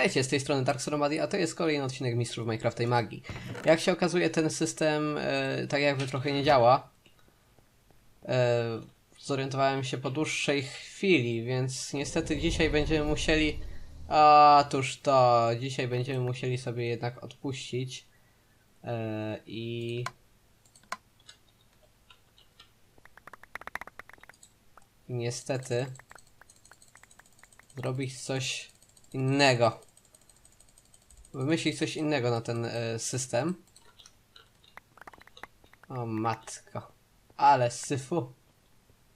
Witajcie, z tej strony Dark Soromadi, a to jest kolejny odcinek Mistrzów Minecrafta i Magii. Jak się okazuje, ten system e, tak jakby trochę nie działa. E, zorientowałem się po dłuższej chwili, więc niestety dzisiaj będziemy musieli... A, tuż to, dzisiaj będziemy musieli sobie jednak odpuścić. E, I... Niestety zrobić coś innego. Wymyślić coś innego na ten e, system. O matko. Ale syfu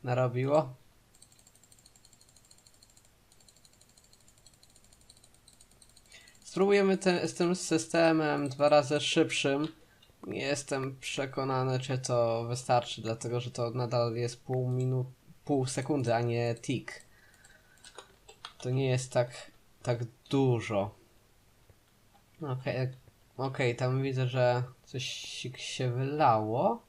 narobiło. Spróbujemy te, z tym systemem dwa razy szybszym. Nie jestem przekonany, czy to wystarczy, dlatego że to nadal jest pół minut, pół sekundy, a nie tick. To nie jest tak, tak dużo. Okej, okej, tam widzę, że coś się wylało.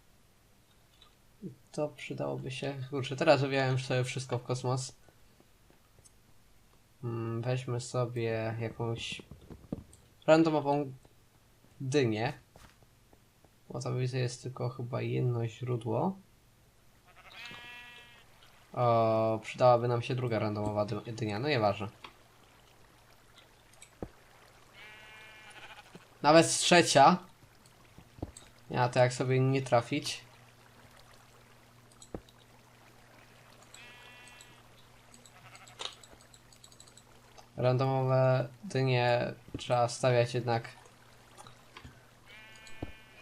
To przydałoby się. Kurczę, teraz wywiałem sobie wszystko w kosmos. Mm, Weźmy sobie jakąś randomową dynię. Bo tam widzę jest tylko chyba jedno źródło. O, przydałaby nam się druga randomowa dy- dynia, no nieważne. Nawet trzecia. Ja to jak sobie nie trafić. Randomowe dynie trzeba stawiać jednak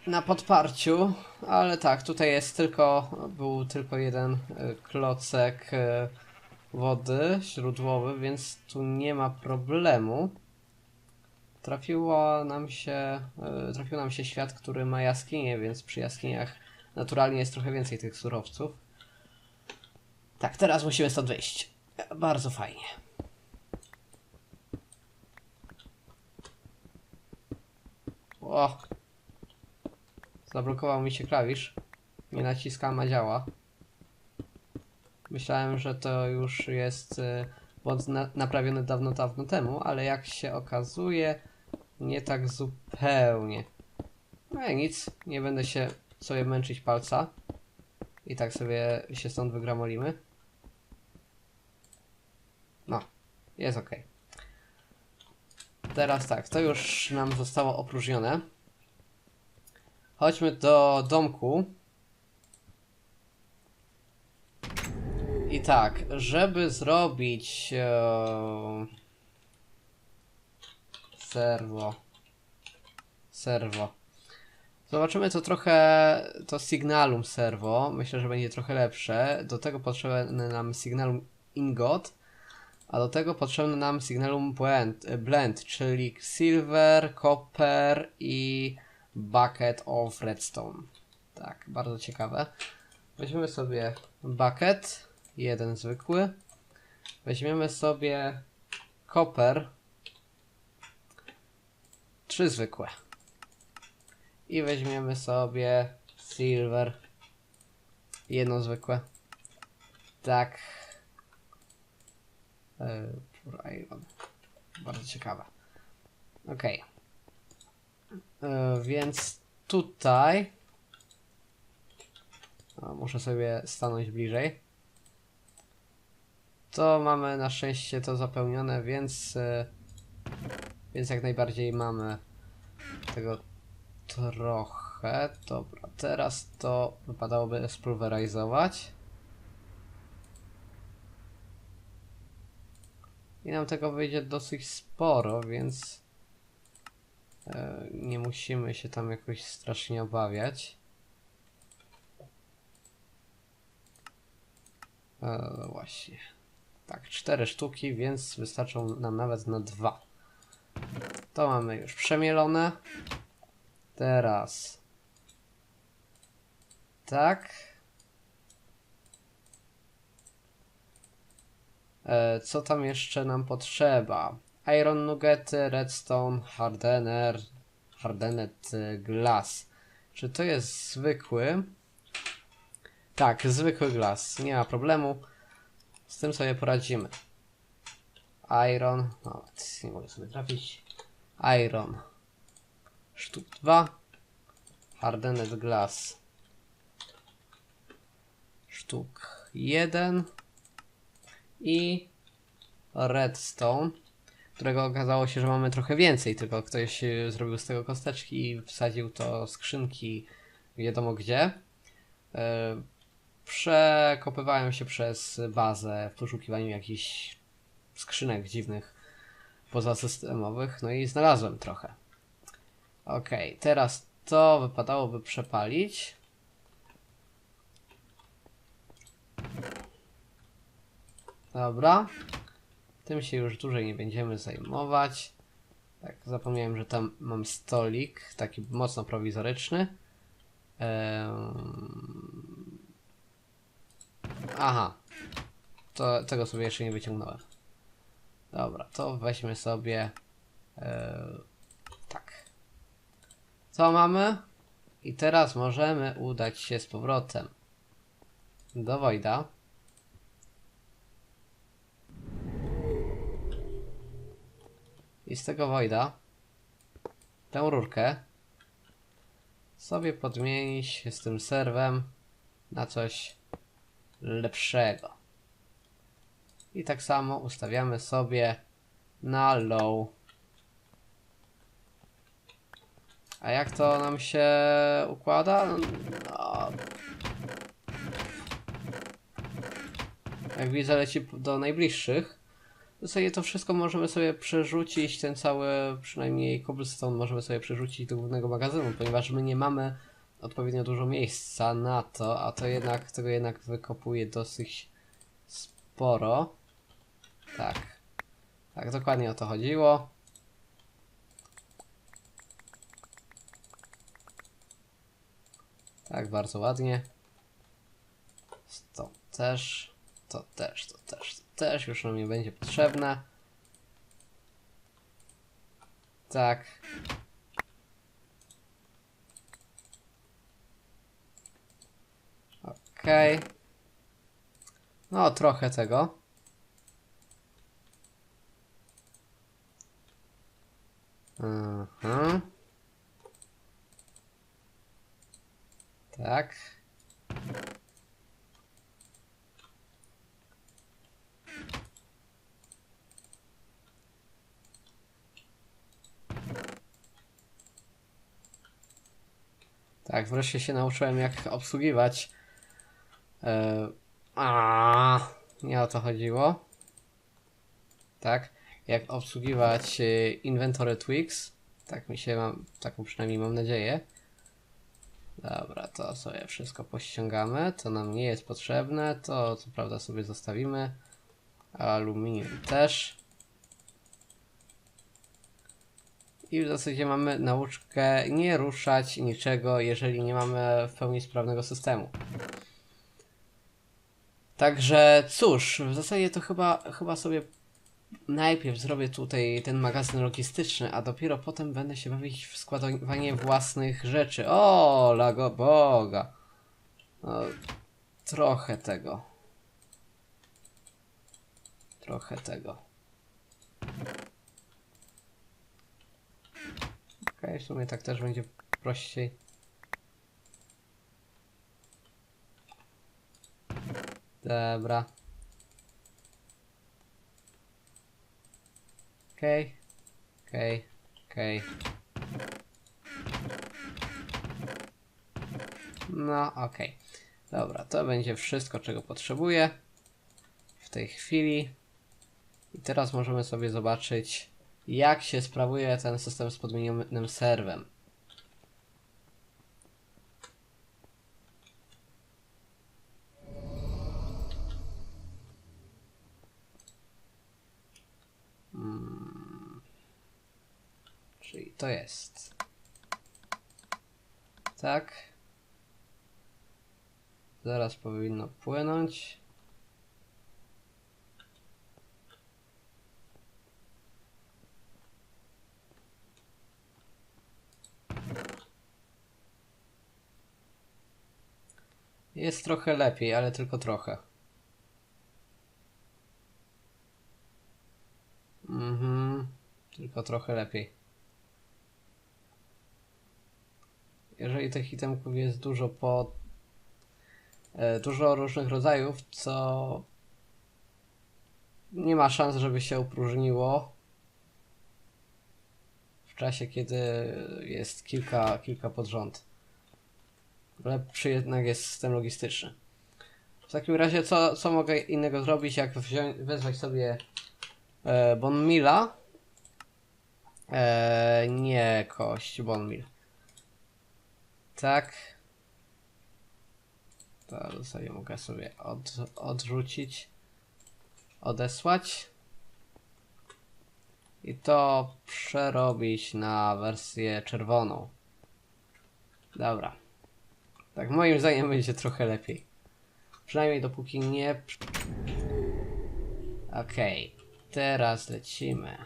na podparciu, ale tak, tutaj jest tylko, był tylko jeden e, klocek e, wody źródłowy, więc tu nie ma problemu. Trafiło nam się, e, trafił nam się świat, który ma jaskinie, więc przy jaskiniach naturalnie jest trochę więcej tych surowców. Tak, teraz musimy stąd wyjść. E, Bardzo fajnie. O! Zablokował mi się klawisz. Nie naciskam, a działa. Myślałem, że to już jest y, błąd na naprawiony dawno, dawno temu, ale jak się okazuje, nie tak zupełnie. No i nic, nie będę się sobie męczyć palca. I tak sobie się stąd wygramolimy. No, jest ok. Teraz tak, to już nam zostało opróżnione. Chodźmy do domku. I tak, żeby zrobić e, serwo. Serwo. Zobaczymy to trochę to signalum serwo. Myślę, że będzie trochę lepsze. Do tego potrzebny nam signalum ingot. A do tego potrzebny nam signalum blend, blend czyli silver, copper i bucket of redstone. Tak, bardzo ciekawe. Weźmiemy sobie bucket, jeden zwykły. Weźmiemy sobie copper, trzy zwykłe. I weźmiemy sobie silver, jedno zwykłe. Tak. E. Bardzo ciekawe. Okej. E, Więc tutaj. Muszę sobie stanąć bliżej. To mamy na szczęście to zapełnione, więc. e, Więc jak najbardziej mamy tego trochę. Dobra, teraz to wypadałoby spulweryzować. I nam tego wyjdzie dosyć sporo, więc e, nie musimy się tam jakoś strasznie obawiać. E, właśnie. Tak, cztery sztuki, więc wystarczą nam nawet na dwa. To mamy już przemielone. Teraz. Tak. E, co tam jeszcze nam potrzeba? Iron nuggety, redstone, hardener, hardenet e, glass. Czy to jest zwykły? Tak, zwykły glass. Nie ma problemu. Z tym sobie poradzimy. Iron. No, nie mogę sobie trafić. Iron. Sztuk 2. Hardened Glass. Sztuk 1. I Redstone, którego okazało się, że mamy trochę więcej, tylko ktoś y, zrobił z tego kosteczki i wsadził to skrzynki wiadomo gdzie. E, Przekopywałem się przez bazę w poszukiwaniu jakichś skrzynek dziwnych pozasystemowych, no i znalazłem trochę. Ok, teraz to wypadałoby przepalić. Dobra. Tym się już dłużej nie będziemy zajmować. Tak, zapomniałem, że tam mam stolik, taki mocno prowizoryczny. Em, Aha. To, tego sobie jeszcze nie wyciągnąłem. Dobra, to weźmy sobie. e, tak. Co mamy? I teraz możemy udać się z powrotem do Wojda. I z tego Wojda tę rurkę sobie podmienić z tym serwem na coś lepszego. I tak samo ustawiamy sobie na low. A jak to nam się układa? No. Jak widzę, leci do najbliższych. W zasadzie to wszystko możemy sobie przerzucić, ten cały, przynajmniej cobblestone możemy sobie przerzucić do głównego magazynu, ponieważ my nie mamy odpowiednio dużo miejsca na to, a to jednak, tego jednak wykopuje dosyć sporo. Tak. Tak, dokładnie o to chodziło. Tak, bardzo ładnie. To też, to też, to też, to też już nam nie będzie potrzebne. Tak. Okej. No, trochę tego. Mhm. Tak. Tak, wreszcie się nauczyłem jak obsługiwać. E, a, nie o to chodziło. Tak, jak obsługiwać e, inventory tweaks. Tak mi się mam, taką przynajmniej mam nadzieję. Dobra, to sobie wszystko pościągamy. To nam nie jest potrzebne. To co prawda sobie zostawimy. Aluminium też. I w zasadzie mamy nauczkę nie ruszać niczego, jeżeli nie mamy w pełni sprawnego systemu. Także cóż, w zasadzie to chyba, chyba sobie najpierw zrobię tutaj ten magazyn logistyczny, a dopiero potem będę się bawić w składowanie własnych rzeczy. O, lago boga. No, trochę tego. Trochę tego. Okej, w sumie tak też będzie prościej. Dobra. Okej. Okej. Okej. No, okej. Dobra, to będzie wszystko, czego potrzebuję w tej chwili. I teraz możemy sobie zobaczyć, jak się sprawuje ten system z podmienionym serwem. Mm. Czyli to jest. Tak. Zaraz powinno płynąć. Jest trochę lepiej, ale tylko trochę. tylko trochę lepiej. Jeżeli tych itemków jest dużo po... E, dużo różnych rodzajów, co nie ma szans, żeby się opróżniło w czasie, kiedy jest kilka, kilka pod rząd. Lepszy jednak jest system logistyczny. W takim razie, co, co mogę innego zrobić, jak wezwać sobie e, Bonmila? E, nie kość Bonmil. Tak. To sobie mogę sobie od, odrzucić, odesłać. I to przerobić na wersję czerwoną. Dobra. Tak, moim zdaniem będzie trochę lepiej. Przynajmniej dopóki nie. Okej, teraz lecimy.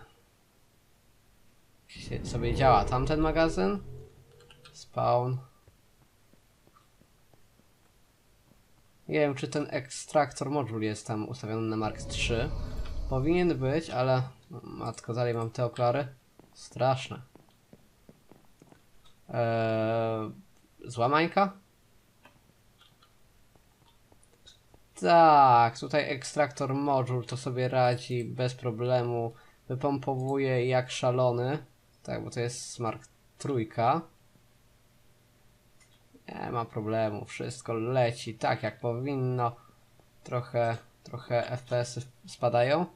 Się sobie działa tamten magazyn. Spawn. Nie wiem, czy ten ekstraktor modul jest tam ustawiony na Mark 3. Powinien być, ale matko, dalej mam te okulary. Straszne. Eee, złamańka? Tak, tutaj ekstraktor modul to sobie radzi bez problemu. Wypompowuje jak szalony. Tak, bo to jest Mark trójka. Nie ma problemu, wszystko leci tak jak powinno. Trochę, trochę FPS-y spadają.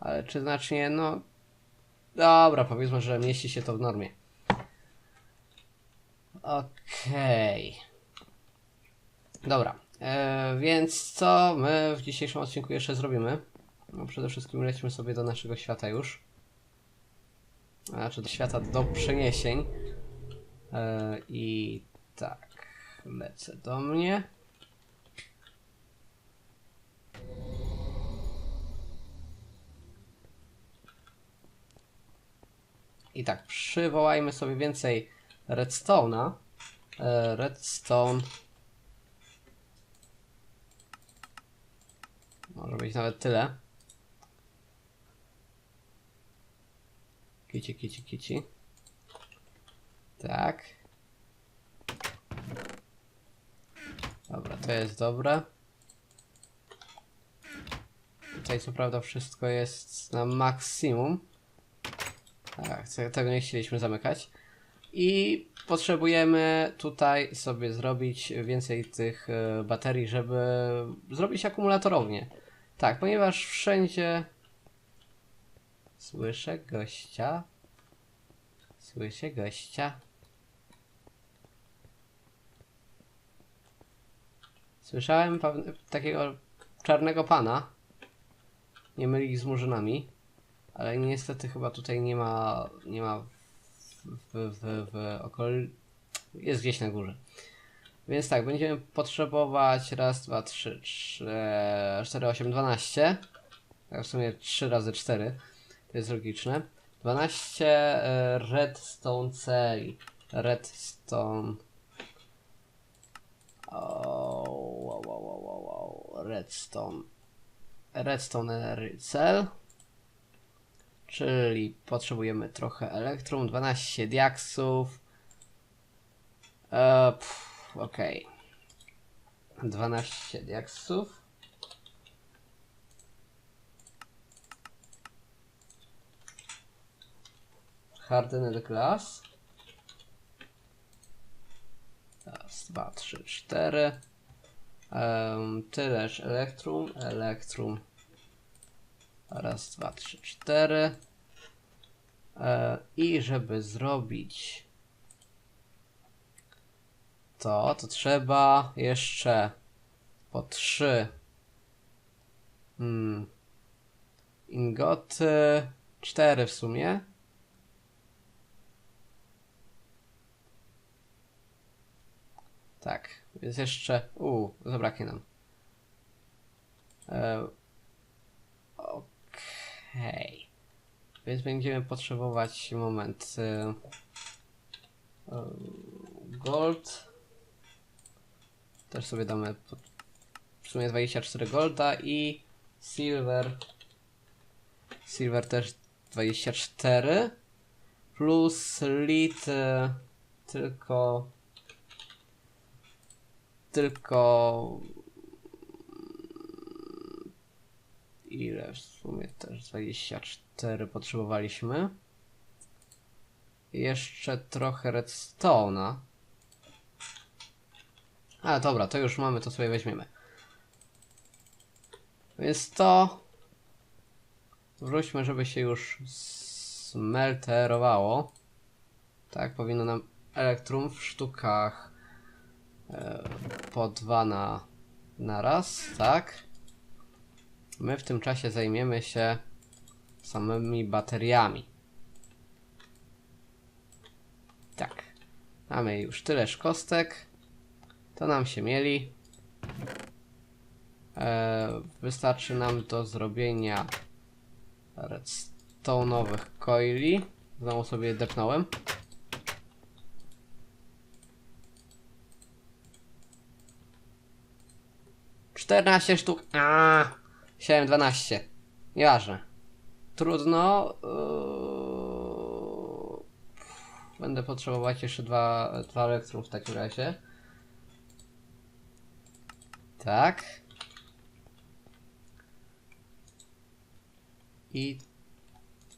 Ale czy znacznie, no... Dobra, powiedzmy, że mieści się to w normie. Okej. Dobra, e, więc co my w dzisiejszym odcinku jeszcze zrobimy? No przede wszystkim lecimy sobie do naszego świata już. Znaczy do świata do przeniesień. E, I tak, lecę do mnie. I tak, przywołajmy sobie więcej redstone'a. E, redstone. Może być nawet tyle. Kici, kici, kici. Tak. Dobra, to jest dobre. Tutaj co prawda wszystko jest na maksimum. Tak, te- tego nie chcieliśmy zamykać. I potrzebujemy tutaj sobie zrobić więcej tych e, baterii, żeby zrobić akumulatorownię. Tak, ponieważ wszędzie słyszę gościa. Słyszę gościa. Słyszałem takiego czarnego pana. Nie mylić z murzynami. Ale niestety chyba tutaj nie ma, nie ma w, w, w, okol... Jest gdzieś na górze. Więc tak, będziemy potrzebować raz, dwa, trzy, trzy, cztery, osiem, dwanaście. Tak w sumie trzy razy cztery. To jest logiczne. 12 e, redstone celi. Redstone. O, Redstone. Redstone cell. Czyli potrzebujemy trochę elektrum, 12 diaksów. E, Okej. 12 diaksów. Hardened glass. Raz, dwa, trzy, cztery. Um, tyleż elektrum, elektrum. Raz, dwa, trzy, cztery. E, I żeby zrobić to, to trzeba jeszcze po trzy hmm, ingoty, cztery w sumie. Tak, więc jeszcze, u, zabraknie nam. E, Okej. Więc będziemy potrzebować moment. y, y, Gold. Też sobie damy w sumie 24 golda i silver. Silver też 24 plus e, tylko tylko ile w sumie też 24 potrzebowaliśmy. Jeszcze trochę redstone'a. A dobra, to już mamy, to sobie weźmiemy. Więc to wróćmy, żeby się już smelterowało. Tak, powinno nam elektrum w sztukach po dwa na, na raz, tak? My w tym czasie zajmiemy się samymi bateriami. Tak. Mamy już tyle kostek. To nam się mieli. E, wystarczy nam do zrobienia redstone'owych coili. Znowu sobie depnąłem. Czternaście sztuk. A, chciałem 12. Nieważne. Trudno. Yy... Będę potrzebować jeszcze dwa, dwa elektrum w takim razie. Tak. I.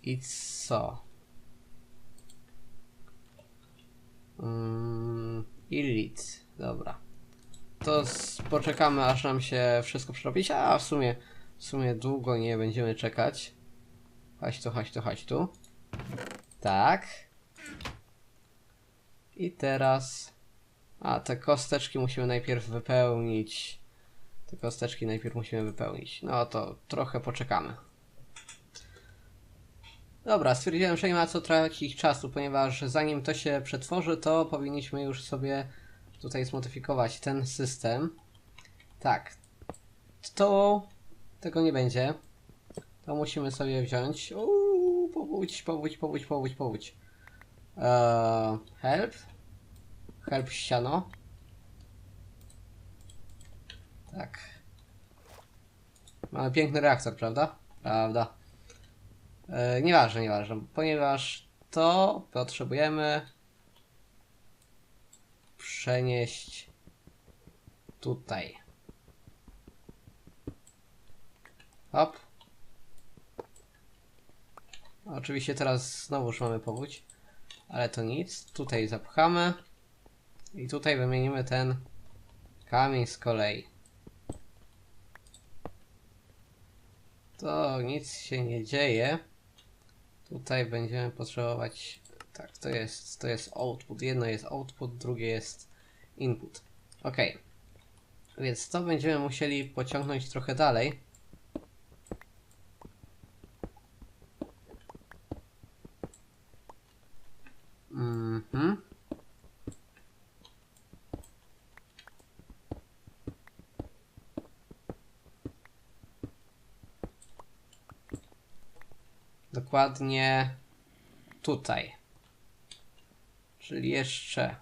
I co? Mm, I lit. Dobra. To poczekamy aż nam się wszystko przerobić, a w sumie w sumie długo nie będziemy czekać. Chodź tu, chodź tu, chodź tu. Tak. I teraz... A, te kosteczki musimy najpierw wypełnić. Te kosteczki najpierw musimy wypełnić. No to trochę poczekamy. Dobra, stwierdziłem, że nie ma co tracić czasu, ponieważ zanim to się przetworzy, to powinniśmy już sobie tutaj zmodyfikować ten system. Tak. To tego nie będzie. To musimy sobie wziąć. Uuu, powódź, powódź, powódź, powódź, powódź. Eee, help. Help ściano. Tak. Mamy piękny reaktor, prawda? Prawda. E, nieważne, nieważne, ponieważ to potrzebujemy przenieść tutaj. Hop. Oczywiście teraz znowuż mamy powódź, ale to nic. Tutaj zapchamy i tutaj wymienimy ten kamień z kolei. To nic się nie dzieje. Tutaj będziemy potrzebować. Tak, to jest, to jest output. Jedno jest output, drugie jest input. Ok. Więc to będziemy musieli pociągnąć trochę dalej. Mhm. Dokładnie tutaj. Czyli jeszcze.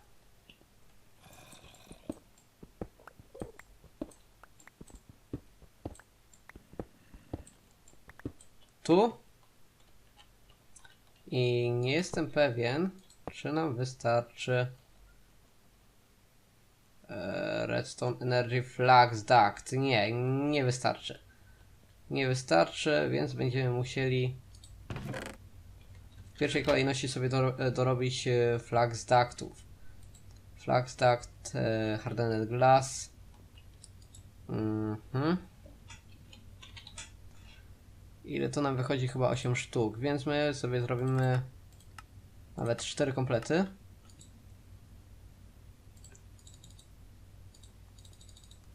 Tu. I nie jestem pewien, czy nam wystarczy e, Redstone Energy Flux Duct. Nie, nie wystarczy. Nie wystarczy, więc będziemy musieli pierwszej kolejności sobie do, dorobić e, Flux Ductów. Flux Duct, e, Hardened Glass. Mhm. Ile to nam wychodzi? Chyba 8 sztuk, więc my sobie zrobimy nawet 4 komplety.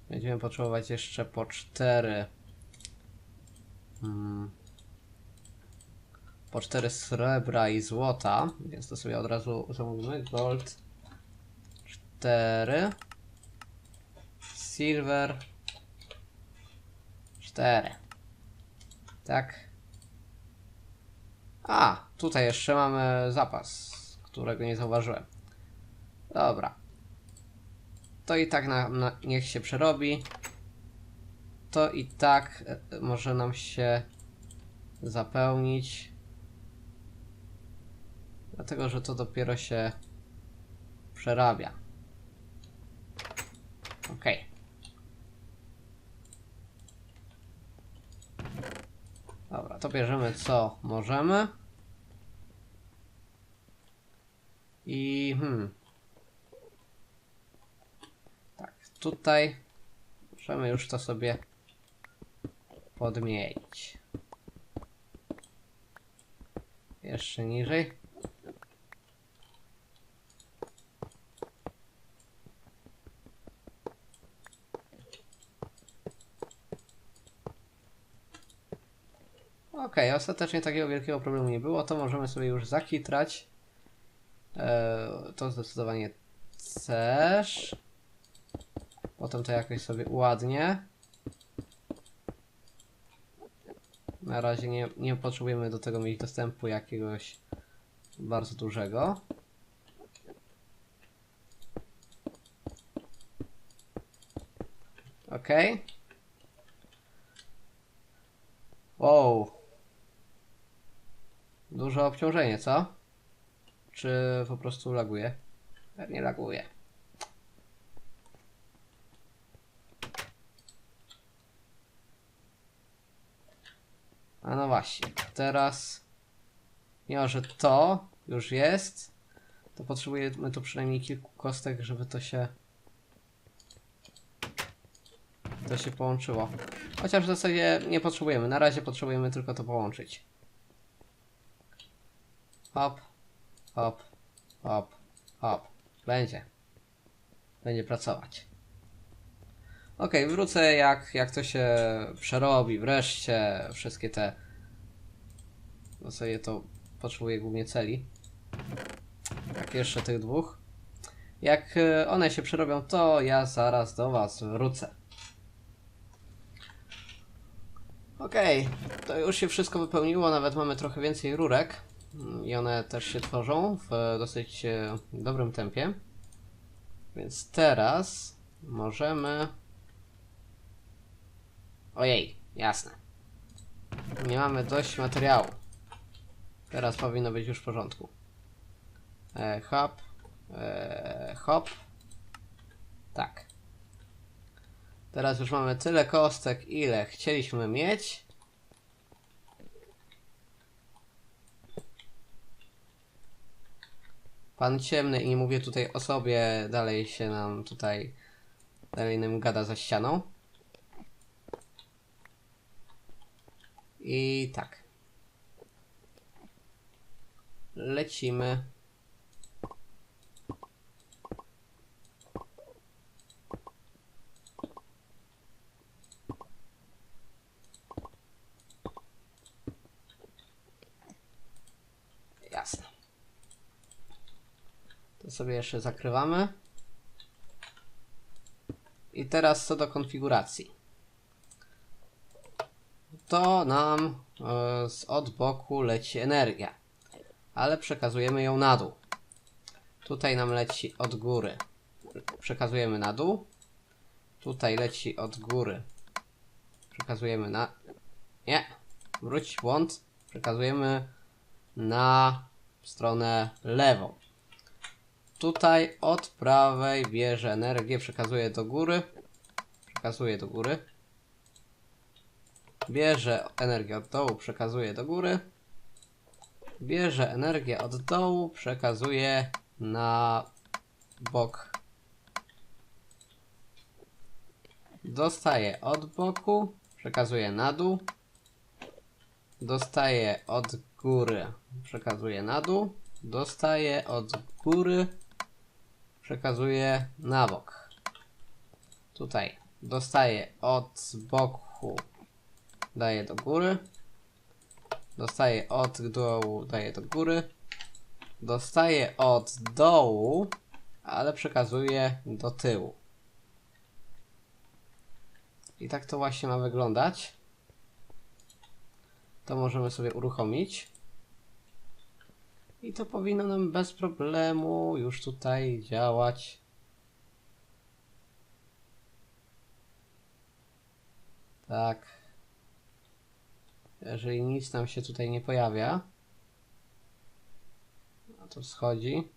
Będziemy potrzebować jeszcze po 4. Hmm. Po 4 srebra i złota, więc to sobie od razu zamówimy. Gold 4. Silver 4. Tak. A, tutaj jeszcze mamy zapas, którego nie zauważyłem. Dobra. To i tak na, na, niech się przerobi. To i tak e, może nam się zapełnić. Dlatego, że to dopiero się przerabia. Ok. Dobra, to bierzemy co możemy. I hmm. Tak, tutaj możemy już to sobie podmienić. Jeszcze niżej. Okej, ostatecznie takiego wielkiego problemu nie było, to możemy sobie już zakitrać. Eee, to zdecydowanie też. Potem to jakoś sobie uładnie. Na razie nie, nie potrzebujemy do tego mieć dostępu jakiegoś bardzo dużego. Ok. Wow. Duże obciążenie, co? Czy po prostu laguje? Pewnie laguje. A no właśnie, teraz mimo, że to już jest, to potrzebujemy tu przynajmniej kilku kostek, żeby to się to się połączyło. Chociaż w zasadzie nie potrzebujemy, na razie potrzebujemy tylko to połączyć. Hop, hop, hop, hop. Będzie. Będzie pracować. Ok, wrócę jak, jak to się przerobi wreszcie. Wszystkie te. No sobie to potrzebuję głównie celi. Jak jeszcze tych dwóch. Jak e, one się przerobią, to ja zaraz do Was wrócę. Okej, to już się wszystko wypełniło, nawet mamy trochę więcej rurek. I one też się tworzą w e, dosyć e, dobrym tempie. Więc teraz możemy. Ojej, jasne. Nie mamy dość materiału. Teraz powinno być już w porządku. E, hop. E, hop. Tak. Teraz już mamy tyle kostek, ile chcieliśmy mieć. Pan ciemny, i nie mówię tutaj o sobie, dalej się nam tutaj, dalej nam gada za ścianą. I tak. Lecimy. Jasne. To sobie jeszcze zakrywamy. I teraz co do konfiguracji. To nam e, z od boku leci energia, ale przekazujemy ją na dół. Tutaj nam leci od góry. Przekazujemy na dół. Tutaj leci od góry. Przekazujemy na. Nie. Wróć błąd. Przekazujemy na stronę lewą. Tutaj od prawej bierze energię, przekazuje do góry. Przekazuje do góry. Bierze energię od dołu, przekazuje do góry. Bierze energię od dołu, przekazuje na bok. Dostaje od boku, przekazuje na dół. Dostaje od góry, przekazuje na dół. Dostaje od góry, przekazuje na bok. Tutaj dostaje od boku, daje do góry. Dostaje od dołu, daje do góry. Dostaje od dołu, ale przekazuje do tyłu. I tak to właśnie ma wyglądać. To możemy sobie uruchomić. I to powinno nam bez problemu już tutaj działać. Tak. Jeżeli nic nam się tutaj nie pojawia. To schodzi.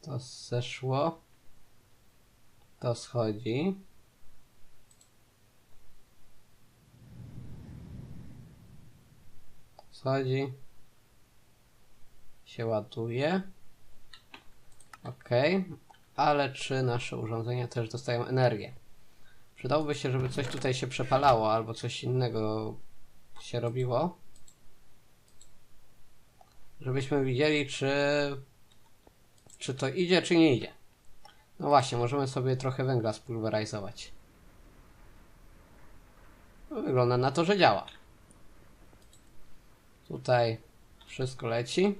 To zeszło. To schodzi. Schodzi. Się ładuje. Ok. Ale czy nasze urządzenia też dostają energię? Przydałoby się, żeby coś tutaj się przepalało, albo coś innego się robiło. Żebyśmy widzieli, czy, czy to idzie, czy nie idzie. No właśnie, możemy sobie trochę węgla spulweryzować. Wygląda na to, że działa. Tutaj wszystko leci.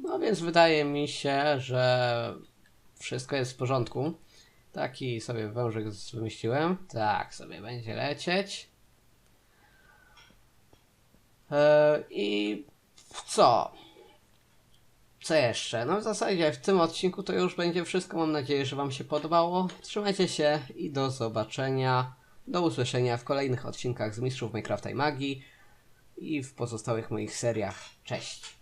No więc wydaje mi się, że wszystko jest w porządku. Taki sobie wężyk wymyśliłem. Tak sobie będzie lecieć. E, I co? Co jeszcze? No w zasadzie w tym odcinku to już będzie wszystko. Mam nadzieję, że Wam się podobało. Trzymajcie się i do zobaczenia. Do usłyszenia w kolejnych odcinkach z Mistrzów Minecrafta i Magii i w pozostałych moich seriach. Cześć!